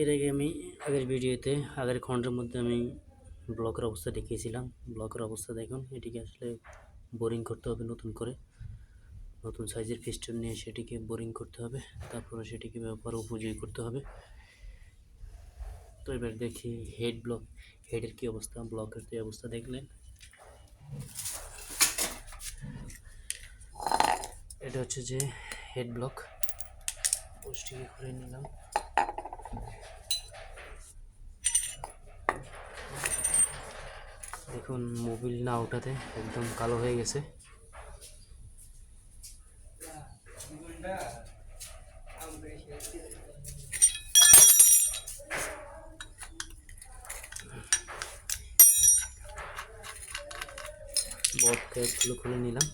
এর আগে আমি আগের ভিডিওতে, আগের খণ্ডের মধ্যে আমি ব্লকের অবস্থা দেখিয়েছিলাম। ব্লকের অবস্থা দেখুন, এটিকে আসলে বোরিং করতে হবে নতুন করে। নতুন সাইজের পিস্টন নিয়ে সেটিকে বোরিং করতে হবে, তারপরে সেটিকে ব্যবহার উপযোগী করতে হবে। তো এবার দেখি হেড ব্লক, হেডের কী অবস্থা, ব্লকের কী অবস্থা দেখলেন। এটা হচ্ছে যে হেড ব্লক, পোস্টটিকে করে নিলাম। দেখুন মোবিল না ওঠাতে একদম কালো হয়ে গেছে। বট ক্যাপগুলো খুলে নিলাম।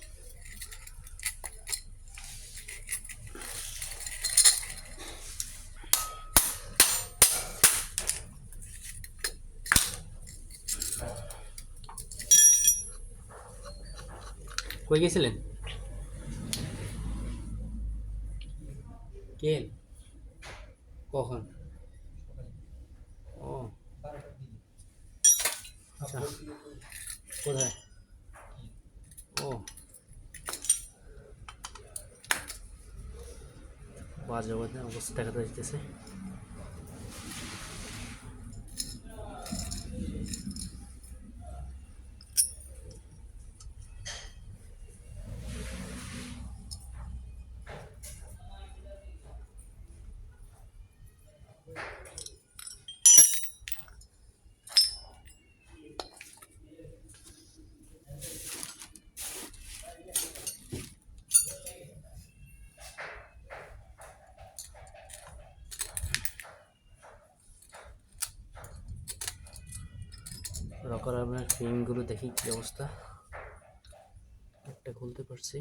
কই গেছিলেন? কে? কখন? ও। আচ্ছা কোথায়? ও। বাজে অবস্থা দেখাতে যাইতেছে রকার আপনার ফিল্মগুলো দেখি কী অবস্থা। একটা খুলতে পারছি।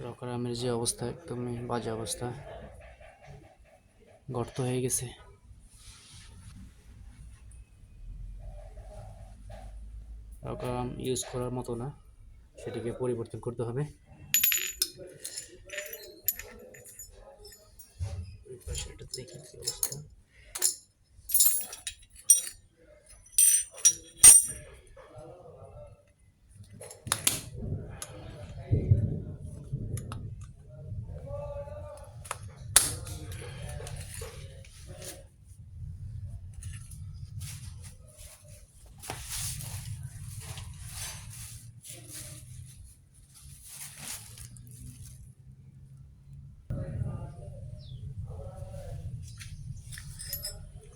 রকার আমের যে অবস্থা, একদমই বাজে অবস্থা। গর্ত হয়ে গেছে। রকাম ইউজ করার মতো না। সেটিকে পরিবর্তন করতে হবে। এটা দেখি অবস্থা।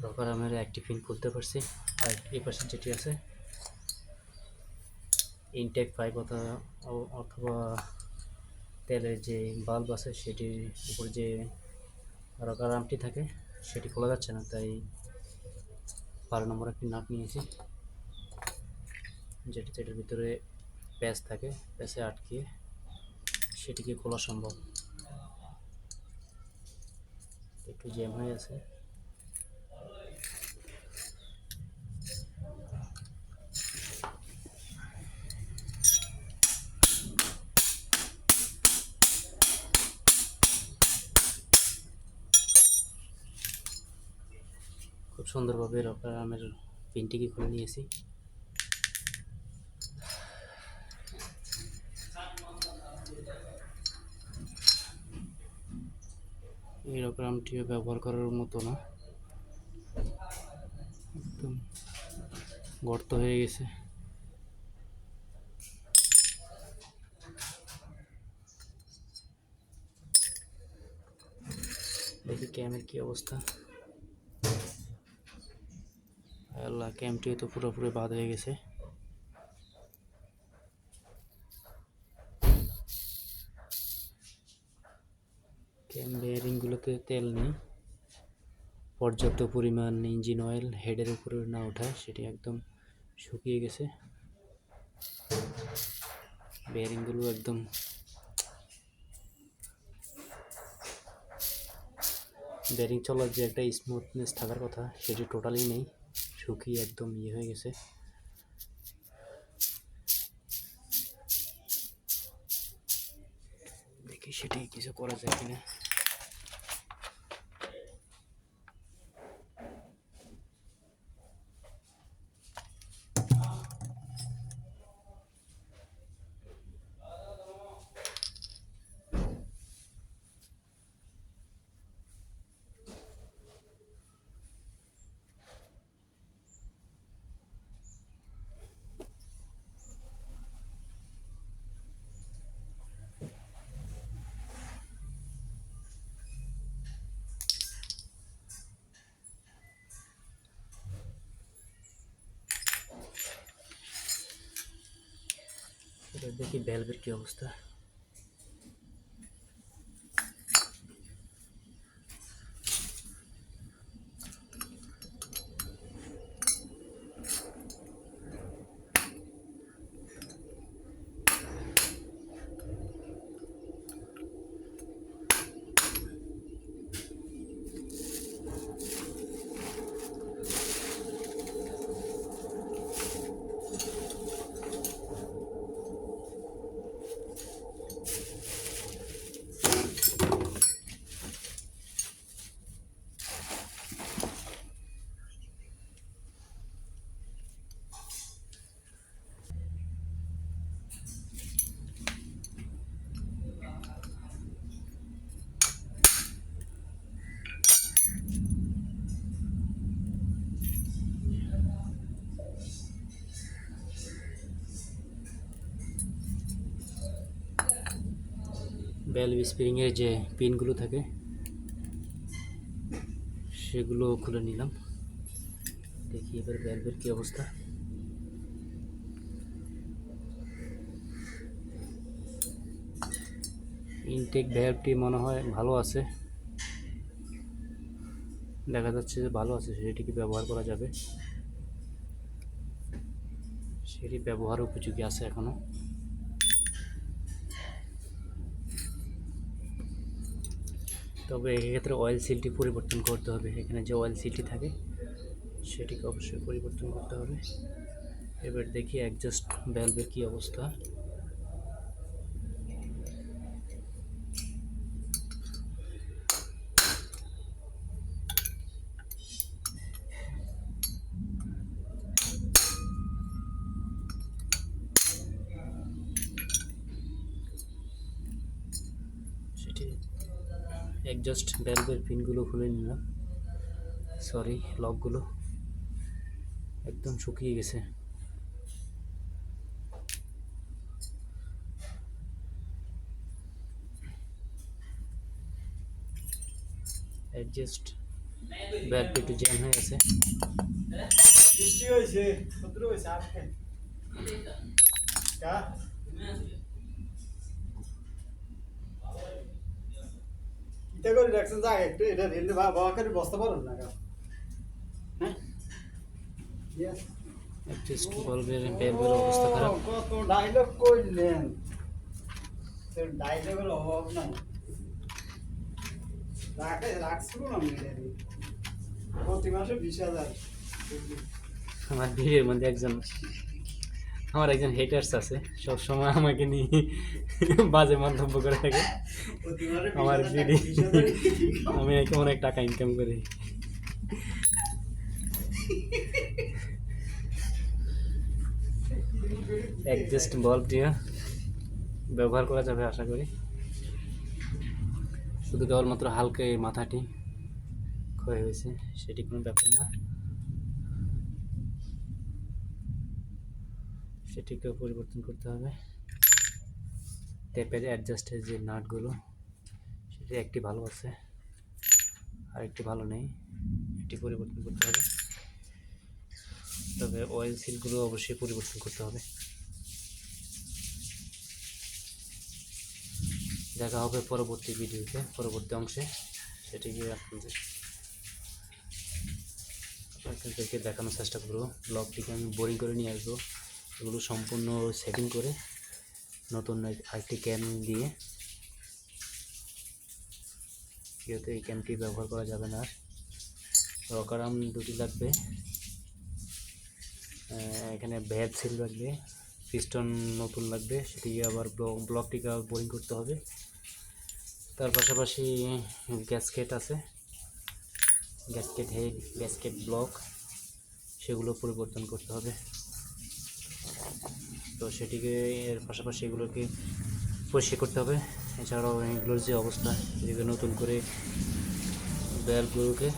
রকার আমের একটি পিন খুলতে পারছি। আর এই পাশে যেটি আছে ইনটেক পাইপ অথবা তেলের যে বাল্ব আছে, সেটির উপর যে রকার আমটি থাকে, সেটি খোলা যাচ্ছে না। তাই বারো নম্বর একটি নাট নিয়েছি। যেটি যেটার ভিতরে প্যাচ থাকে প্যাচে আটকিয়ে সেটিকে খোলা সম্ভব। একটু জ্যাম হয়ে আছে। খুব সুন্দরভাবে রকার আমের পিনটিকে খুলে নিয়েছি। এই রকার ব্যবহার করার মতো না। একদম গর্ত হয়ে গেছে। দেখি ক্যামের কি অবস্থা। আল্লাহ ক্যাম্পটিও তো পুরোপুরি বাদ হয়ে গেছে। ক্যাম্প বেয়ারিংগুলোতে তেল নেই। পর্যাপ্ত পরিমাণ ইঞ্জিন অয়েল হেডের উপরে না ওঠায় সেটি একদম শুকিয়ে গেছে। বেয়ারিংগুলো একদম ব্যারিং চলার যে একটা স্মুথনেস থাকার কথা, সেটি টোটালি নেই। শুকিয়ে একদম ইয়ে হয়ে গেছে দেখি সেটাই কিছু করা যায় কিনা এবার দেখি ভ্যালভের কি অবস্থা। ভ্যালভ স্প্রিংয়ের যে পিনগুলো থাকে, সেগুলো খুলে নিলাম। দেখি এবার ভ্যালভের কি অবস্থা। ইনটেক ভ্যালভটি মনে হয় ভালো আছে। দেখা যাচ্ছে যে ভালো আছে সেটিকে ব্যবহার করা যাবে? সেটি ব্যবহার উপযোগী আছে এখনও। তবে এক্ষেত্রে অয়েল সিলটি পরিবর্তন করতে হবে। এখানে যে অয়েল সিলটি থাকে, সেটিকে অবশ্যই পরিবর্তন করতে হবে। এবার দেখি অ্যাডজাস্ট ভ্যালভের কী অবস্থা সেটি অ্যাডজাস্ট ভ্যালভের পিনগুলো খুলে নিলাম। সরি লকগুলো একদম শুকিয়ে গেছে। অ্যাডজাস্ট ভ্যালভ একটু জ্যাম হয়ে গেছে। বৃষ্টি হয়েছে, শত্রু হয়েছে কা কিতা করে রাখছেন জায়গা একটু এটা রেলে বাবা করে বসতে পারুন না হ্যাঁ. অ্যাডজাস্ট ভ্যালভের ভ্যালভের অবস্থা খারাপ। কত ডায়লগ করলেন। তোর ডায়লগের অভাব নাই। রাখে রাখছিল না আমি প্রতি মাসে বিশ হাজার। আমার ভিড়ের মধ্যে একজন আমার একজন হেটার্স আছে সব সময় আমাকে নিয়ে বাজে মন্তব্য করে থাকে। আমার দিদি, আমি নাকি অনেক টাকা ইনকাম করি। অ্যাডজাস্ট বল্ব দিয়ে ব্যবহার করা যাবে আশা করি। শুধু কেবলমাত্র হালকা এই মাথাটি ক্ষয় হয়েছে, সেটি কোনো ব্যাপার না। সেটিকেও পরিবর্তন করতে হবে। ট্যাপের অ্যাডজাস্টের যে নাটগুলো, সেটি একটি ভালো আছে, আর একটি ভালো নেই, এটি পরিবর্তন করতে হবে। তবে অয়েল সিলগুলো অবশ্যই পরিবর্তন করতে হবে। দেখা হবে পরবর্তী ভিডিওতে, পরবর্তী অংশে সেটিকে আপনাদের আপনাদেরকে দেখানোর চেষ্টা করব। ব্লগটিকে আমি বোরিং করে নিয়ে আসব। এগুলো সম্পূর্ণ সেটিং করে নতুন আরেকটি ক্যান দিয়ে সেহেতু এই ক্যামটি ব্যবহার করা যাবে না আর। আর্ম দুটি লাগবে। এখানে ভ্যাব সিল লাগবে পিস্টন নতুন লাগবে সেটিকে আবার ব্লক ব্লকটিকে আবার বোরিং করতে হবে। তার পাশাপাশি গ্যাসকেট আছে। গ্যাসকেট হেড গ্যাসকেট ব্লক সেগুলো পরিবর্তন করতে হবে। তো সেটিকে এর পাশাপাশি এগুলোকে পরিষ্কার করতে হবে। এছাড়াও এগুলোর যে অবস্থা এগুলো নতুন করে ব্যালগুলোকে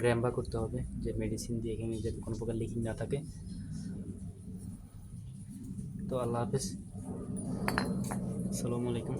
গ্র্যাম্বা করতে হবে, যে মেডিসিন দিয়ে এখানে যাতে কোনো প্রকার লিখিং না থাকে। তো আল্লাহ হাফেজ। আসসালামু আলাইকুম।